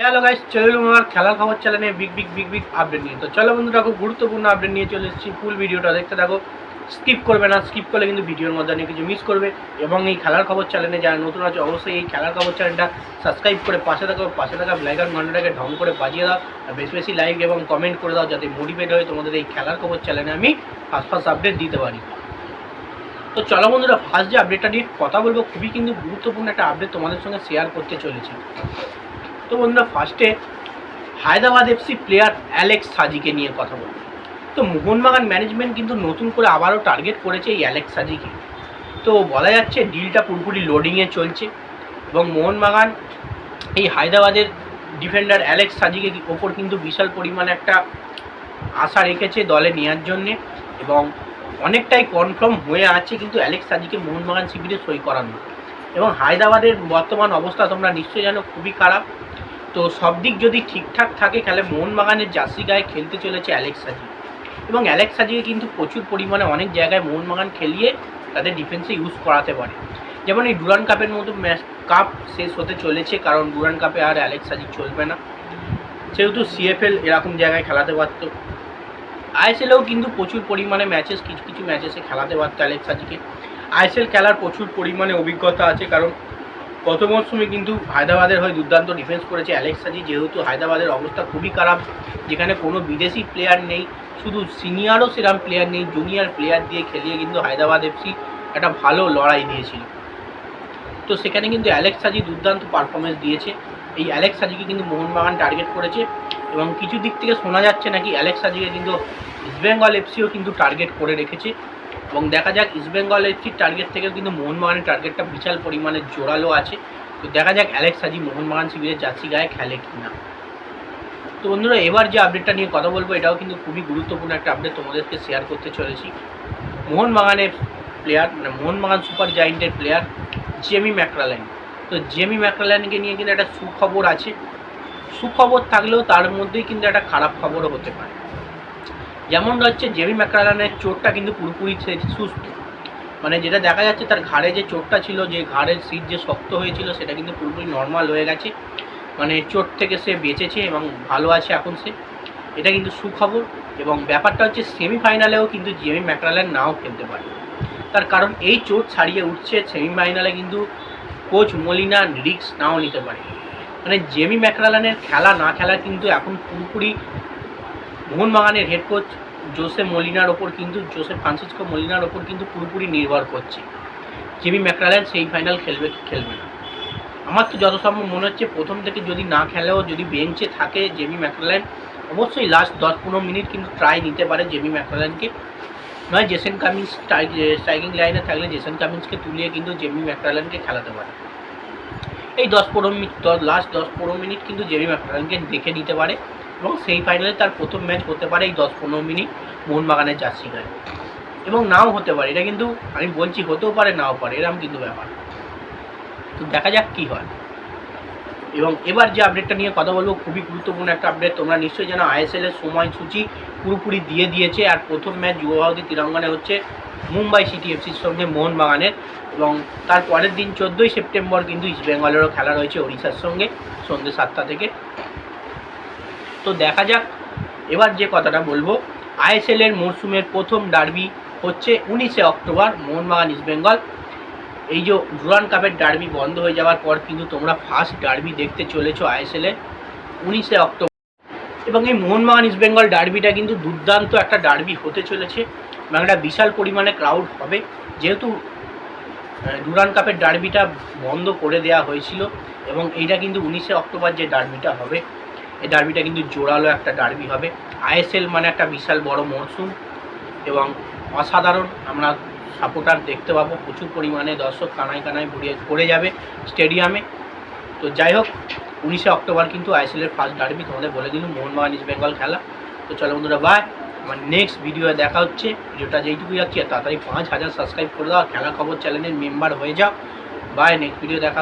Hello guys চলে এলাম আমার খেলার খবর চ্যানেলে big big big big update নিয়ে। তো চলো বন্ধুরা, খুব গুরুত্বপূর্ণ আপডেট নিয়ে চলে এসেছি ফুল ভিডিওটা। দেখতে থাকো স্কিপ করবে না স্কিপ করলে কিন্তু ভিডিওর মধ্যে অনেক কিছু মিস করবে। এবং এই খেলার খবর চ্যানেলে যারা নতুন আছে, অবশ্যই এই খেলার খবর চ্যানেলটা সাবস্ক্রাইব করে পাশে থাকো, পাশে থাকা ব্লাইকার ঘন্টাটাকে ঢং করে বাজিয়ে দাও, আর বেশি বেশি লাইক এবং কমেন্ট করে দাও, যাতে মোটিভেট হয় তোমাদের এই খেলার খবর চ্যানেলে আমি ফার্স্ট ফার্স্ট আপডেট দিতে পারি। তো চলো বন্ধুরা ফার্স্ট যে আপডেটটা নিয়ে কথা বলব, খুবই কিন্তু গুরুত্বপূর্ণ একটা আপডেট তোমাদের সঙ্গে শেয়ার করতে চলেছি। তো বন্ধুরা ফার্স্টে হায়দ্রাবাদ এফসি প্লেয়ার অ্যালেক্স সাজিকে নিয়ে কথা বলব তো মোহনবাগান ম্যানেজমেন্ট কিন্তু নতুন করে আবারও টার্গেট করেছে এই অ্যালেক্স সাজিকে তো বলা যাচ্ছে ডিলটা পুরোপুরি লোডিংয়ে চলছে এবং মোহনবাগান এই হায়দ্রাবাদের ডিফেন্ডার অ্যালেক্স সাজিকে ওপর কিন্তু বিশাল পরিমাণে একটা আশা রেখেছে দলে নেওয়ার জন্যে এবং অনেকটাই কনফার্ম হয়ে আছে কিন্তু অ্যালেক্স সাজিকে মোহনবাগান শিবিরে সই করানো এবং হায়দ্রাবাদের বর্তমান অবস্থা তোমরা নিশ্চয়ই জানো, খুবই খারাপ। তো সব দিক যদি ঠিকঠাক থাকে, তাহলে মোহনবাগানের জার্সি গায়ে খেলতে চলেছে অ্যালেক্স সাজি এবং অ্যালেক্স সাজিকে কিন্তু প্রচুর পরিমাণে অনেক জায়গায় মোহনবাগান খেলিয়ে তাদের ডিফেন্সে ইউজ করাতে পারে। যেমন এই ডুরান কাপের মতো ম্যাচ কাপ শেষ হতে চলেছে, কারণ ডুরান কাপে আর অ্যালেক্স সাজি চলবে না। যেহেতু সিএফএল এরকম জায়গায় খেলাতে পারতো। আইএসএলেও কিন্তু প্রচুর পরিমাণে ম্যাচেস কিছু কিছু ম্যাচেসে খেলাতে পারতো অ্যালেক্স সাজিকে আইএসএল খেলার প্রচুর পরিমাণে অভিজ্ঞতা আছে, কারণ গত মরশুমে কিন্তু হায়দ্রাবাদের হয়ে দুর্দান্ত ডিফেন্স করেছে অ্যালেক্সাজি যেহেতু হায়দ্রাবাদের অবস্থা খুবই খারাপ, যেখানে কোনো বিদেশি প্লেয়ার নেই, শুধু সিনিয়রও সেরকম প্লেয়ার নেই জুনিয়র প্লেয়ার দিয়ে খেলিয়ে কিন্তু হায়দ্রাবাদ এফসি একটা ভালো লড়াই দিয়েছিল তো সেখানে কিন্তু অ্যালেক্সাজি দুর্দান্ত পারফরমেন্স দিয়েছে। এই অ্যালেক্সাজিকে কিন্তু মোহনবাগান টার্গেট করেছে এবং কিছু দিক থেকে শোনা যাচ্ছে নাকি অ্যালেক্সাজিকে কিন্তু ইস্টবেঙ্গল এফসিও কিন্তু টার্গেট করে রেখেছে। এবং দেখা যাক ইস্টবেঙ্গল এফসির টার্গেট থেকেও কিন্তু মোহনবাগানের টার্গেটটা বিশাল পরিমাণে জোরালো আছে। তো দেখা যাক অ্যালেক্স সাজি মোহনবাগান শিবিরের জার্সি গায়ে খেলে কি না তো বন্ধুরা, এবার যে আপডেটটা নিয়ে কথা বলব, এটাও কিন্তু খুবই গুরুত্বপূর্ণ একটা আপডেট তোমাদেরকে শেয়ার করতে চলেছি। মোহনবাগানের প্লেয়ার মানে মোহনবাগান সুপার জায়েন্টের প্লেয়ার জেমি ম্যাকরালাইন তো জেমি ম্যাকরালাইনকে নিয়ে কিন্তু একটা সুখবর আছে। সুখবর থাকলেও তার মধ্যেই কিন্তু একটা খারাপ খবরও হতে পারে। যেমন হচ্ছে জেমি ম্যাকরালানের চোটটা কিন্তু পুরোপুরি সুস্থ। মানে যেটা দেখা যাচ্ছে তার ঘাড়ে যে চোটটা ছিল, যে ঘাড়ের সিট যে শক্ত হয়েছিল, সেটা কিন্তু পুরোপুরি নর্মাল হয়ে গেছে। মানে চোট থেকে সে বেঁচেছে এবং ভালো আছে এখন সে। এটা কিন্তু সুখবর এবং ব্যাপারটা হচ্ছে সেমিফাইনালেও কিন্তু জেমি ম্যাকরালান নাও খেলতে পারে। তার কারণ এই চোট ছাড়িয়ে উঠছে সেমিফাইনালে কিন্তু কোচ মলিনা রিক্স নাও নিতে পারে। মানে জেমি ম্যাকরালানের খেলা না খেলা কিন্তু এখন পুরোপুরি মোহনবাগানের হেড কোচ জোসে মলিনার ওপর কিন্তু জোসে ফ্রান্সিসকো মলিনার ওপর কিন্তু পুরোপুরি নির্ভর করছে। জেমি ম্যাকরালান সেই ফাইনাল খেলবে কি খেলবে না। আমার তো যত সম্ভব মনে হচ্ছে প্রথম থেকে যদি না খেলেও যদি বেঞ্চে থাকে জেমি ম্যাকরালান অবশ্যই লাস্ট দশ পনেরো মিনিট কিন্তু ট্রাই নিতে পারে জেমি ম্যাকরালানকে নয় জেসেন কামিন্স স্ট্রাইকিং লাইনে থাকলে জেসেন কামিন্সকে তুলিয়ে কিন্তু জেমি ম্যাকরালানকে খেলাতে পারে। এই দশ পনেরো মিনিট লাস্ট দশ পনেরো মিনিট কিন্তু জেমি ম্যাকরালানকে দেখে নিতে পারে। এবং সেই ফাইনালে তার প্রথম ম্যাচ হতে পারে এই দশ পনেরো মিনিট মোহনবাগানের জার্সি গায়ে এবং নাও হতে পারে, এটা কিন্তু আমি বলছি হতেও পারে, নাও পারে, এরকম কিন্তু ব্যাপার। তো দেখা যাক কী হয়। এবং এবার যে আপডেটটা নিয়ে কথা বলব, খুবই গুরুত্বপূর্ণ একটা আপডেট তোমরা নিশ্চয়ই জানো আইএসএল এর সময়সূচি পুরোপুরি দিয়ে দিয়েছে, আর প্রথম ম্যাচ যুবভারতী তিরঙ্গানে হচ্ছে মুম্বাই সিটি এফসির সঙ্গে মোহনবাগানের। এবং তার পরের দিন চোদ্দোই সেপ্টেম্বর কিন্তু ইস্ট বেঙ্গলেরও খেলা রয়েছে ওড়িশার সঙ্গে, সন্ধ্যে সাতটা থেকে। তো দেখা যাক। এবার যে কথাটা বলব আইএসএল এর মরশুমের প্রথম ডার্বি হচ্ছে উনিশে অক্টোবর মোহনবাগান ইস্টবেঙ্গল এই যে ডুরান কাপের ডার্বি বন্ধ হয়ে যাওয়ার পর কিন্তু তোমরা ফার্স্ট ডার্বি দেখতে চলেছো আইএসএল উনিশে অক্টোবর। এবং এই মোহনবাগান ইস্টবেঙ্গল ডার্বিটা কিন্তু দুর্দান্ত একটা ডার্বি হতে চলেছে এবং একটা বিশাল পরিমাণে ক্রাউড হবে। যেহেতু ডুরান কাপের ডার্বিটা বন্ধ করে দেওয়া হয়েছিল এবং এইটা কিন্তু উনিশে অক্টোবর যে ডার্বিটা হবে এই ডার্বিটা কিন্তু জোরালো একটা ডার্বি হবে। আইএসএল মানে একটা বিশাল বড় মরশুম এবং অসাধারণ। আমরা সাপোর্টার দেখতে পাবো। প্রচুর পরিমাণে দর্শক কানায় কানায় ভরে ভরে যাবে স্টেডিয়ামে। তো যাই হোক, উনিশে অক্টোবর কিন্তু আইএসএলের ফার্স্ট ডার্বি তোমাদের বলে দিলাম, মোহনবাগান ইস্ট বেঙ্গল খেলা। তো চলো বন্ধুরা বাই আমার নেক্সট ভিডিও দেখা হচ্ছে। ভিডিওটা যেইটুকু যাচ্ছে তাড়াতাড়ি পাঁচ হাজার সাবস্ক্রাইব করে দাও। খেলা খবর চ্যানেলের মেম্বার হয়ে যাও। বাই নেক্সট ভিডিও দেখা